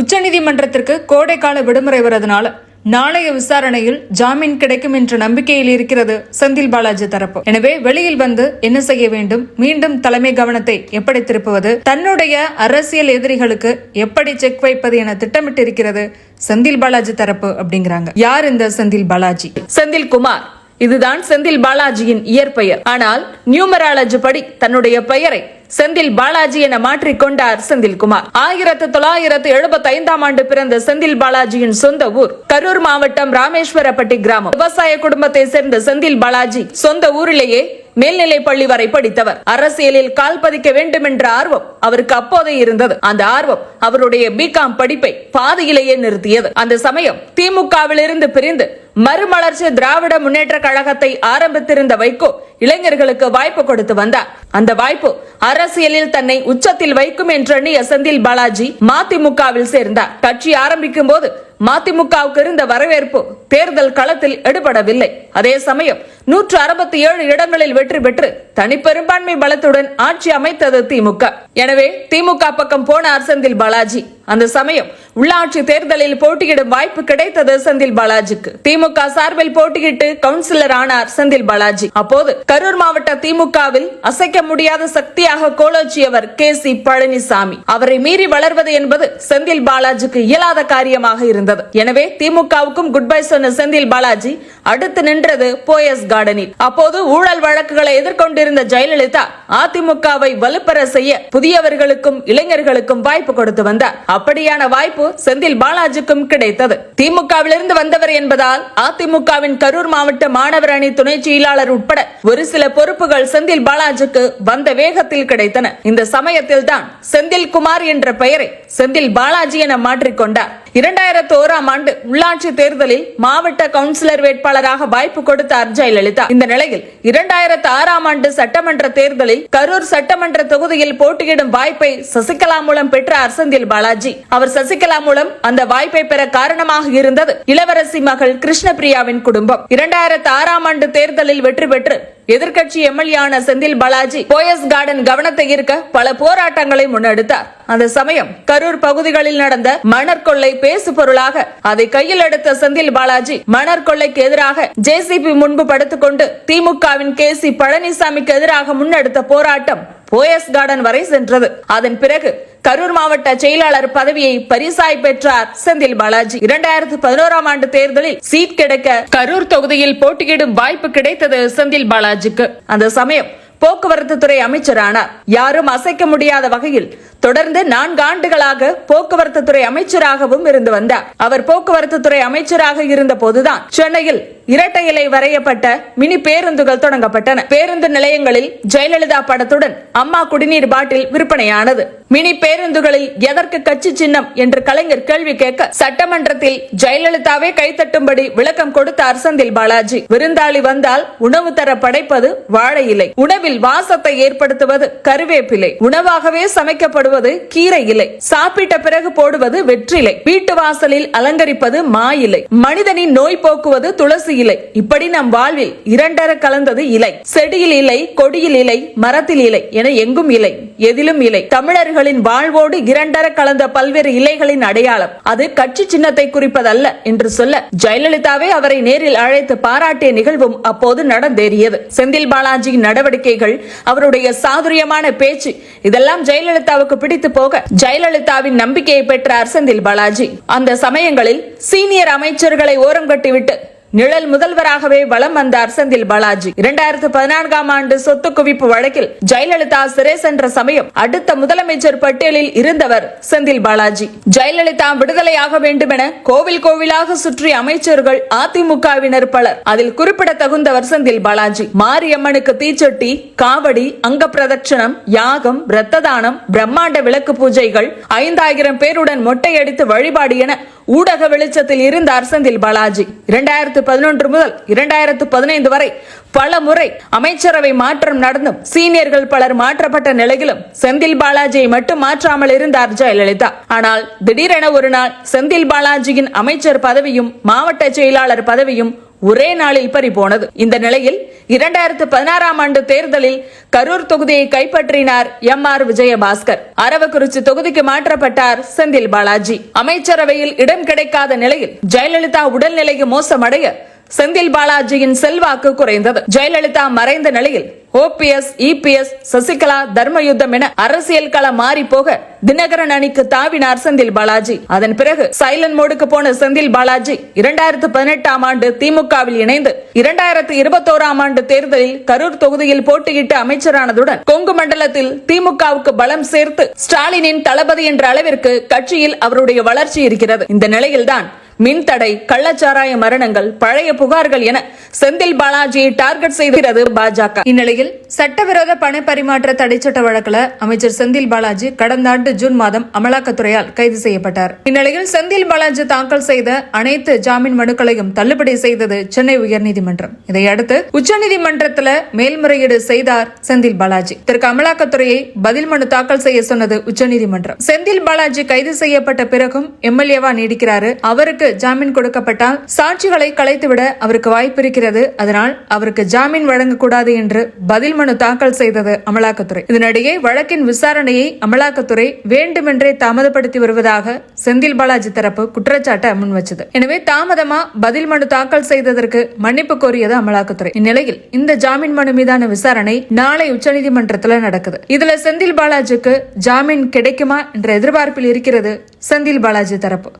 உச்சநீதிமன்றத்திற்கு கோடைக்கால விடுமுறை வரதுனால நாளைய விசாரணையில் ஜாமீன் கிடைக்கும் என்ற நம்பிக்கையில் இருக்கிறது செந்தில் பாலாஜி தரப்பு. எனவே வெளியில் வந்து என்ன செய்ய வேண்டும்? மீண்டும் தலைமை கவனத்தை எப்படி திருப்புவது? தன்னுடைய அரசியல் எதிரிகளுக்கு எப்படி செக் வைப்பது என திட்டமிட்டு இருக்கிறது செந்தில் பாலாஜி தரப்பு அப்படிங்கிறாங்க. யார் இந்த செந்தில் பாலாஜி? செந்தில் குமார் இதுதான் செந்தில் பாலாஜியின் இயற்பெயர். ஆனால் நியூமராலஜி படி தன்னுடைய பெயரை செந்தில் பாலாஜி என மாற்றிக்கொண்டார் செந்தில்குமார் ஆயிரத்து தொள்ளாயிரத்து எழுபத்தி ஐந்தாம் ஆண்டு பிறந்த செந்தில் பாலாஜியின் சொந்த ஊர் கரூர் மாவட்டம் ராமேஸ்வரப்பட்டி கிராமம். விவசாய குடும்பத்தை சேர்ந்த செந்தில் பாலாஜி சொந்த ஊரிலேயே மேல்நிலை பள்ளி வரை படித்தவர். அரசியலில் கால் பதிக்க வேண்டும் என்ற ஆர்வம் அவருக்கு அப்போதே இருந்தது. அந்த ஆர்வம் அவருடைய பிகாம் படிப்பை பாதியிலேயே நிறுத்தியது. அந்த சமயம் திமுகவில் இருந்து பிரிந்து மறுமலர்ச்சி திராவிட முன்னேற்ற கழகத்தை ஆரம்பித்திருந்த வைகோ இளைஞர்களுக்கு வாய்ப்பு கொடுத்து வந்தார். அந்த வாய்ப்பு அரசியலில் தன்னை உச்சத்தில் வைக்கும் என்றெண்ணிய செந்தில் பாலாஜி மதிமுகவில் சேர்ந்தார். கட்சி ஆரம்பிக்கும் போது மதிமுகவுக்கு இருந்த வரவேற்பு தேர்தல் களத்தில் எடுபடவில்லை. அதே சமயம் நூற்று அறுபத்தி ஏழு இடங்களில் வெற்றி பெற்று தனிப்பெரும்பான்மை பலத்துடன் ஆட்சி அமைத்தது திமுக. எனவே திமுக பக்கம் போன அர்சந்தில் பாலாஜி. அந்த சமயம் உள்ளாட்சி தேர்தலில் போட்டியிடும் வாய்ப்பு கிடைத்தது செந்தில் பாலாஜிக்கு. திமுக சார்பில் போட்டியிட்டு கவுன்சிலர் ஆனார் செந்தில் பாலாஜி. அப்போது கரூர் மாவட்ட திமுகவில் அசைக்க முடியாத சக்தியாக கோலோச்சியவர் கே சி பழனிசாமி. அவரை மீறி வளர்வது என்பது செந்தில் பாலாஜிக்கு இயலாத காரியமாக இருந்தது. எனவே திமுகவுக்கும் குட் பை சொன்ன செந்தில் பாலாஜி அடுத்து நின்றது போயஸ் கார்டனில். அப்போது ஊழல் வழக்குகளை எதிர்கொண்டிருந்த ஜெயலலிதா அதிமுகவை வலுப்பெற செய்ய புதியவர்களுக்கும் இளைஞர்களுக்கும் வாய்ப்பு கொடுத்து வந்தார். அப்படியான வாய்ப்பு செந்தில் பாலாஜிக்கும் கிடைத்தது. திமுகவிலிருந்து வந்தவர் என்பதால் அதிமுகவின் கரூர் மாவட்ட மாணவர் அணி துணை செயலாளர் உட்பட ஒரு சில பொறுப்புகள் செந்தில் பாலாஜிக்கு வந்த வேகத்தில் கிடைத்தன. இந்த சமயத்தில் தான் செந்தில் குமார் என்ற பெயரை செந்தில் பாலாஜி என மாற்றிக்கொண்டார். இரண்டாயிரத்து ஓராம் ஆண்டு உள்ளாட்சி தேர்தலில் மாவட்ட கவுன்சிலர் வேட்பாளராக வாய்ப்பு கொடுத்தார் ஜெயலலிதா இந்த நிலையில் இரண்டாயிரத்து ஆறாம் ஆண்டு சட்டமன்ற தேர்தலில் கரூர் சட்டமன்ற தொகுதியில் போட்டியிடும் வாய்ப்பை சசிகலா மூலம் பெற்ற அரசந்தில் பாலாஜி. அவர் சசிகலா மூலம் அந்த வாய்ப்பை பெற காரணமாக இருந்தது இளவரசி மகள் கிருஷ்ணபிரியாவின் குடும்பம். இரண்டாயிரத்து ஆறாம் ஆண்டு தேர்தலில் வெற்றி பெற்று எதிர்கட்சி எம்எல்ஏயான செந்தில் பாலாஜி போயஸ் கார்டன் கவனத்தை ஈர்க்க பல போராட்டங்களை முன்னெடுத்தார். அந்த சமயம் கரூர் பகுதிகளில் நடந்த மணர் கொள்ளை பேசு பொருளாக அதை கையில் எடுத்த செந்தில் பாலாஜி மணர் கொள்ளைக்கு எதிராக ஜேசிபி முன்பு படுத்துக்கொண்டு திமுகவின் கே சி பழனிசாமிக்கு எதிராக முன்னெடுத்த போராட்டம் போயஸ் கார்டன் வரை சென்றது. அதன் பிறகு கரூர் மாவட்ட செயலாளர் பதவியை பரிசாய் பெற்றார் செந்தில் பாலாஜி. இரண்டாயிரத்து பதினோராம் ஆண்டு தேர்தலில் சீட் கிடைக்க கரூர் தொகுதியில் போட்டியிடும் வாய்ப்பு கிடைத்தது செந்தில் பாலாஜிக்கு. அந்த சமயம் போக்குவரத்து துறை அமைச்சரானார் யாரும் அசைக்க முடியாத வகையில் தொடர்ந்து நான்கு ஆண்டுகளாக போக்குவரத்து துறை அமைச்சராகவும் இருந்து வந்தார். அவர் போக்குவரத்து துறை அமைச்சராக இருந்த போதுதான் சென்னையில் இரட்டை இலை வரையப்பட்ட மினி பேருந்துகள் தொடங்கப்பட்டன. பேருந்து நிலையங்களில் ஜெயலலிதா படத்துடன் அம்மா குடிநீர் பாட்டில் விற்பனையானது. மினி பேருந்துகளில் எதற்கு கட்சி சின்னம் என்று கலைஞர் கேள்வி கேட்க சட்டமன்றத்தில் ஜெயலலிதாவே கைத்தட்டும்படி விளக்கம் கொடுத்தார் செந்தில் பாலாஜி. விருந்தாளி வந்தால் உணவு தர படைப்பது வாழை இலை. உணவில் வாசத்தை ஏற்படுத்துவது கருவேப்பிலை. உணவாகவே சமைக்கப்படுவது கீரை இலை. சாப்பிட்ட பிறகு போடுவது வெற்றிலை. வீட்டு வாசலில் அலங்கரிப்பது மா இலை. மனிதனின் நோய் போக்குவது துளசி இலை இப்படி நம் வாழ்வில் இரண்டர கலந்தது இலை செடியில் இலை கொடியில் இலை மரத்தில் இலை என எங்கும் இலை எதிலும் இலை தமிழர்களின் வாழ்வோடு இரண்டர கலந்த பல்வேறு இலைகளின் அடையாளம். அது கட்சி சின்னத்தை குறிப்பதல்ல என்று சொல்ல ஜெயலலிதாவே அவரை நேரில் அழைத்து பாராட்டிய நிகழ்வும் அப்போது நடந்தேறியது. செந்தில் பாலாஜியின் நடவடிக்கைகள் அவருடைய சாதுரியமான பேச்சு இதெல்லாம் ஜெயலலிதாவுக்கு பிடித்து போக ஜெயலலிதாவின் நம்பிக்கையை பெற்றார் செந்தில் பாலாஜி. அந்த சமயங்களில் சீனியர் அமைச்சர்களை ஓரம் கட்டிவிட்டு நிழல் முதல்வராகவே வலம் வந்தார் செந்தில் பாலாஜி. இரண்டாயிரத்து பதினான்காம் ஆண்டு சொத்து குவிப்பு வழக்கில் ஜெயலலிதா சிறை சென்ற சமயம் அடுத்த முதலமைச்சர் பட்டியலில் இருந்தவர் செந்தில் பாலாஜி. ஜெயலலிதா விடுதலையாக வேண்டுமென கோவில் கோவிலாக சுற்றி அமைச்சர்கள் அதிமுகவினர் பலர். அதில் குறிப்பிட தகுந்தவர் செந்தில் பாலாஜி. மாரியம்மனுக்கு தீச்சொட்டி காவடி அங்க பிரதட்சணம் யாகம் இரத்த தானம் பிரம்மாண்ட விளக்கு பூஜைகள் ஐந்தாயிரம் பேருடன் மொட்டையடித்து வழிபாடு என ஊடக வெளிச்சத்தில் இருந்தார் செந்தில் பாலாஜி. இரண்டாயிரத்து பதினொன்று முதல் இரண்டாயிரத்து பதினைந்து வரை பல முறை அமைச்சரவை மாற்றம் நடந்தும் சீனியர்கள் பலர் மாற்றப்பட்ட நிலையிலும் செந்தில் பாலாஜியை மட்டும் மாற்றாமல் இருந்தார் ஜெயலலிதா. ஆனால் திடீரென ஒரு நாள் செந்தில் பாலாஜியின் அமைச்சர் பதவியும் மாவட்ட செயலாளர் பதவியும் ஒரே நாளில் பறி போனது இந்த நிலையில் இரண்டாயிரத்து பதினாறாம் ஆண்டு தேர்தலில் கரூர் தொகுதியை கைப்பற்றினார் எம் ஆர் விஜயபாஸ்கர். அரவக்குறிச்சி தொகுதிக்கு மாற்றப்பட்டார் செந்தில் பாலாஜி. அமைச்சரவையில் இடம் கிடைக்காத நிலையில் ஜெயலலிதா உடல்நிலைக்கு மோசமடைய செந்தில் பாலாஜியின் செல்வாக்கு குறைந்தது. ஜெயலலிதா மறைந்த நிலையில் ஓபிஎஸ் இபிஎஸ் சசிகலா தர்மயுத்தம் என அரசியல் களம் மாறி போக தினகரன் அணிக்கு தாவினார் செந்தில் பாலாஜி. அதன் பிறகு சைலண்ட் மோடுக்கு போன செந்தில் பாலாஜி இரண்டாயிரத்து பதினெட்டாம் ஆண்டு திமுகவில் இணைந்து இரண்டாயிரத்து இருபத்தோராம் ஆண்டு தேர்தலில் கரூர் தொகுதியில் போட்டியிட்டு அமைச்சரானதுடன் கொங்கு மண்டலத்தில் திமுகவுக்கு பலம் சேர்த்து ஸ்டாலினின் தளபதி என்ற அளவிற்கு கட்சியில் அவருடைய வளர்ச்சி இருக்கிறது. இந்த நிலையில்தான் மின்தடை கள்ளச்சாராய மரணங்கள் பழைய புகார்கள் என செந்தில் பாலாஜியை டார்கெட் செய்கிறது பாஜக. இந்நிலையில் சட்டவிரோத பண பரிமாற்ற தடை சட்ட வழக்குல அமைச்சர் செந்தில் பாலாஜி கடந்த ஆண்டு ஜூன் மாதம் அமலாக்கத்துறையால் கைது செய்யப்பட்டார். இந்நிலையில் செந்தில் பாலாஜி தாக்கல் செய்த அனைத்து ஜாமீன் மனுக்களையும் தள்ளுபடி செய்தது சென்னை உயர்நீதிமன்றம். இதையடுத்து உச்சநீதிமன்றத்தில் மேல்முறையீடு செய்தார் செந்தில் பாலாஜி. இதற்கு அமலாக்கத்துறையை பதில் மனு தாக்கல் செய்ய சொன்னது உச்சநீதிமன்றம். செந்தில் பாலாஜி கைது செய்யப்பட்ட பிறகும் எம்எல்ஏவா நீடிக்கிறாரு. அவருக்கு ஜாமீன் கொடுக்கப்பட்டால் சாட்சிகளை கலைத்துவிட அவருக்கு வாய்ப்பு இருக்கிறது அதனால் அவருக்கு ஜாமீன் வழங்கக்கூடாது என்று பதில் மனு தாக்கல் செய்தது அமலாக்கத்துறை. இதனிடையே வழக்கின் விசாரணையை அமலாக்கத்துறை வேண்டுமென்றே தாமதப்படுத்தி வருவதாக செந்தில் பாலாஜி தரப்பு குற்றச்சாட்டை முன்வச்சது. எனவே தாமதமா பதில் மனு தாக்கல் செய்ததற்கு மன்னிப்பு கோரியது அமலாக்கத்துறை. இந்நிலையில் இந்த ஜாமீன் மனு மீதான விசாரணை நாளை உச்சநீதிமன்றத்தில் நடக்குது. இதுல செந்தில் பாலாஜிக்கு ஜாமீன் கிடைக்குமா என்ற எதிர்பார்ப்பில் இருக்கிறது செந்தில் பாலாஜி தரப்பு.